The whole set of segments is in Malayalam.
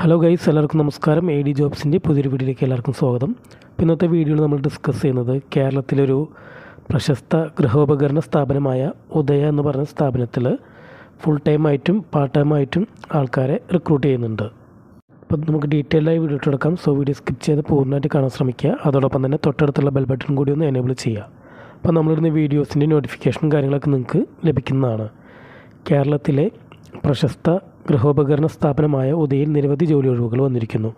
ഹലോ ഗൈസ് എല്ലാവർക്കും നമസ്കാരം. എ ഡി ജോബ്സിന്റെ പുതിയൊരു വീഡിയോയിലേക്ക് എല്ലാവർക്കും സ്വാഗതം. ഇന്നത്തെ വീഡിയോയിൽ നമ്മൾ ഡിസ്കസ് ചെയ്യുന്നത് കേരളത്തിലൊരു പ്രശസ്ത ഗൃഹോപകരണ സ്ഥാപനമായ ഉദയ എന്ന് പറഞ്ഞ സ്ഥാപനത്തിൽ ഫുൾ ടൈം ആയിട്ടും പാർട്ട് ടൈം ആയിട്ടും ആൾക്കാരെ റിക്രൂട്ട് ചെയ്യുന്നുണ്ട്. അപ്പോൾ നമുക്ക് ഡീറ്റെയിൽ ആയി വീഡിയോ എടുക്കാം. സോ വീഡിയോ സ്കിപ്പ് ചെയ്ത് പൂർണമായിട്ട് കാണാൻ ശ്രമിക്കുക. അതോടൊപ്പം തന്നെ തൊട്ടടുത്തുള്ള ബെൽ ബട്ടൺ കൂടി ഒന്ന് എനേബിൾ ചെയ്യുക. അപ്പോൾ നമ്മളിടുന്ന വീഡിയോസിന്റെ നോട്ടിഫിക്കേഷനും കാര്യങ്ങളൊക്കെ നിങ്ങൾക്ക് ലഭിക്കുന്നതാണ്. കേരളത്തിലെ പ്രശസ്ത ഗൃഹോപകരണ സ്ഥാപനമായ ഉദയിൽ നിരവധി ജോലി ഒഴിവുകൾ വന്നിരിക്കുന്നു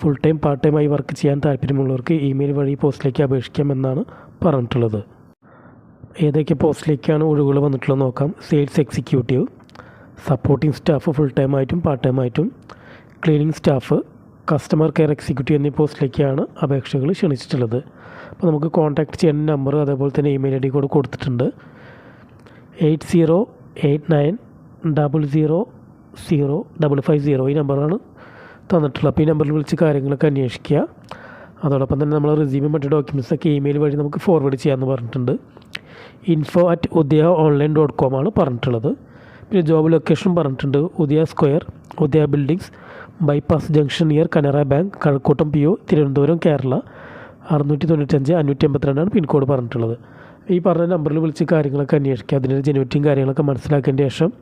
ഫുൾ ടൈം പാർട്ട് ടൈമായി വർക്ക് ചെയ്യാൻ താല്പര്യമുള്ളവർക്ക് ഇമെയിൽ വഴി പോസ്റ്റിലേക്ക് അപേക്ഷിക്കാമെന്നാണ് പറഞ്ഞിട്ടുള്ളത്. ഏതൊക്കെ പോസ്റ്റിലേക്കാണ് ഒഴിവുകൾ വന്നിട്ടുള്ളത് നോക്കാം. Sales executive supporting staff full time ആയിട്ടും പാർട്ട് ടൈം ആയിട്ടും cleaning staff customer care executive എന്നീ പോസ്റ്റിലേക്കാണ് അപേക്ഷകൾ ക്ഷണിച്ചിട്ടുള്ളത്. അപ്പോൾ നമുക്ക് കോൺടാക്ട് ചെയ്യേണ്ട നമ്പർ അതേപോലെ തന്നെ ഇമെയിൽ ഐ ഡി കൂടെ കൊടുത്തിട്ടുണ്ട്. Eight zero eight nine double zero zero double five zero ഈ നമ്പറാണ് തന്നിട്ടുള്ളത്. അപ്പോൾ ഈ നമ്പറിൽ വിളിച്ച് കാര്യങ്ങളൊക്കെ അന്വേഷിക്കുക. അതോടൊപ്പം തന്നെ നമ്മൾ റിസ്യൂമും മറ്റു ഡോക്യുമെന്റ്സൊക്കെ ഇമെയിൽ വഴി നമുക്ക് ഫോർവേഡ് ചെയ്യാമെന്ന് പറഞ്ഞിട്ടുണ്ട്. Info at Udaya online dot com ആണ് പറഞ്ഞിട്ടുള്ളത്. പിന്നെ ജോബ് ലൊക്കേഷൻ പറഞ്ഞിട്ടുണ്ട്. Udaya square Udaya buildings bypass junction near Canara bank Kazhakkoottam P O Thiruvananthapuram Kerala അറുന്നൂറ്റി തൊണ്ണൂറ്റഞ്ച് അഞ്ഞൂറ്റി എൺപത്തിരണ്ടാണ് പിൻകോഡ് പറഞ്ഞിട്ടുള്ളത്. ഈ പറഞ്ഞ നമ്പറിൽ വിളിച്ച് കാര്യങ്ങളൊക്കെ അന്വേഷിക്കുക. അതിന്റെ ജനുവിറ്റിയും കാര്യങ്ങളൊക്കെ മനസ്സിലാക്കിയതിന് ശേഷം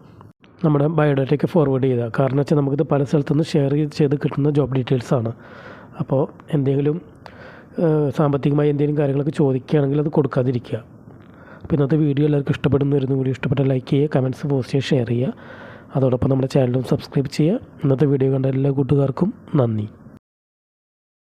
നമ്മുടെ ബയോഡാറ്റയ്ക്ക് ഫോർവേഡ് ചെയ്താൽ കാരണം വെച്ചാൽ നമുക്കിത് പല സ്ഥലത്തുനിന്ന് ഷെയർ ചെയ്ത് കിട്ടുന്ന ജോബ് ഡീറ്റെയിൽസാണ് അപ്പോൾ എന്തെങ്കിലും സാമ്പത്തികമായി എന്തെങ്കിലും കാര്യങ്ങളൊക്കെ ചോദിക്കുകയാണെങ്കിൽ അത് കൊടുക്കാതിരിക്കുക. അപ്പോൾ ഇന്നത്തെ വീഡിയോ എല്ലാവർക്കും ഇഷ്ടപ്പെടുന്നു. വരുന്ന വീഡിയോ ഇഷ്ടപ്പെട്ട ലൈക്ക് ചെയ്യുക കമന്റ്സ് പോസ്റ്റ് ചെയ്യുക ഷെയർ ചെയ്യുക. അതോടൊപ്പം നമ്മുടെ ചാനലും സബ്സ്ക്രൈബ് ചെയ്യുക. ഇന്നത്തെ വീഡിയോ കണ്ട എല്ലാ കൂട്ടുകാർക്കും നന്ദി.